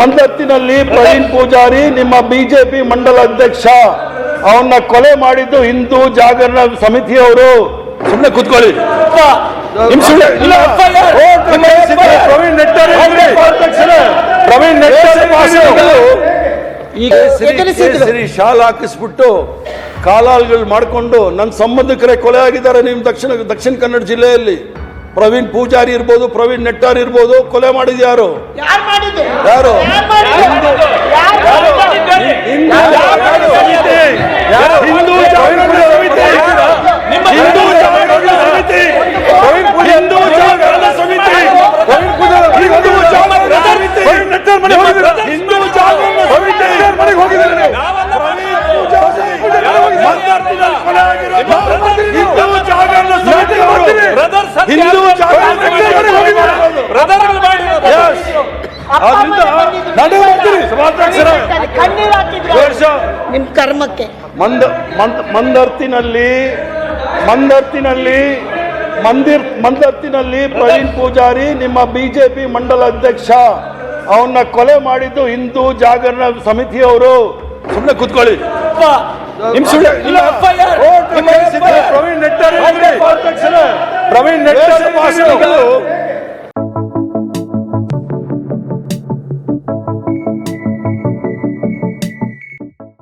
ಮಂದತ್ತಿನಲ್ಲಿ ಪ್ರವೀಣ್ ಪೂಜಾರಿ ನಿಮ್ಮ ಬಿಜೆಪಿ ಮಂಡಲ ಅಧ್ಯಕ್ಷ. ಅವನ್ನ ಕೊಲೆ ಮಾಡಿದ್ದು ಹಿಂದೂ ಜಾಗರಣ ಸಮಿತಿಯವರು. ಸುಮ್ಮನೆ ಕೂತ್ಕೊಳ್ಳಿ. ಪ್ರವೀಣ್. ಪ್ರವೀಣ್ ಈಗ ಕೇಸರಿ ಶಾಲ್ ಹಾಕಿಸ್ಬಿಟ್ಟು ಕಾಲಾಲ್ಗಳು ಮಾಡಿಕೊಂಡು ನನ್ನ ಸಂಬಂಧಿಕರೇ ಕೊಲೆ ಆಗಿದ್ದಾರೆ ನಿಮ್ಮ ದಕ್ಷಿಣ ದಕ್ಷಿಣ ಕನ್ನಡ ಜಿಲ್ಲೆಯಲ್ಲಿ. ಪ್ರವೀಣ್ ಪೂಜಾರಿ ಇರ್ಬೋದು ಪ್ರವೀಣ್ ನೆಟ್ಟಾರ್ ಇರ್ಬೋದು ಕೊಲೆ ಮಾಡಿದ ಯಾರು? ಹಿಂದೂ? ಹಿಂದೂ ಜಾಗರಣ ಸಮಿತಿ ಹಿಂದೂ ಜಾಗರಣ ಸಮಿತಿ ಹಿಂದೂ ಜಾಗರಣ ಸಮಿತಿ ಹಿಂದೂ ಜಾಗರಣ ಸಮಿತಿ ಹಿಂದೂ ಜಾಗರಣ ಸಮಿತಿ ಮಂದರ್ತಿನಲ್ಲಿ ಕೊಲೆ ಆಗಿರೋದು ಹಿಂದೂ ಜಾಗರಣ ಸಮಿತಿಯವರು ಹಿಂದೂ ಜಾಗರಣ ಸಮಿತಿಯವರು ಕೊಲೆ ಮಾಡಿರೋದು. Yes. ಅಪ್ಪ ಆದ್ರಿಂದ ಸಭಾಧ್ಯಕ್ಷರೇ ವರ್ಷ. ನಿಮ್ ಕರ್ಮಕ್ಕೆ. ಮಂದ ಮಂದ ಮಂದರ್ತಿನಲ್ಲಿ ಮಂದರ್ತಿನಲ್ಲಿ ಮಂದಿರ್ ಮಂದರ್ತಿನಲ್ಲಿ ಪ್ರವೀಣ್ ಪೂಜಾರಿ ನಿಮ್ಮ ಬಿಜೆಪಿ ಮಂಡಲ ಅಧ್ಯಕ್ಷ ಅವನ್ನ ಕೊಲೆ ಮಾಡಿದ್ದು ಹಿಂದೂ ಜಾಗರಣ ಸಮಿತಿಯವರು. ಸುಮ್ಮನೆ ಕೂತ್ಕೊಳ್ಳಿ. ಪ್ರವೀಣ್ ನೆಟ್ಟರ್ ಪ್ರವೀಣ್ ನೆಟ್ಟರ್ ಭಾಷಣಗಳು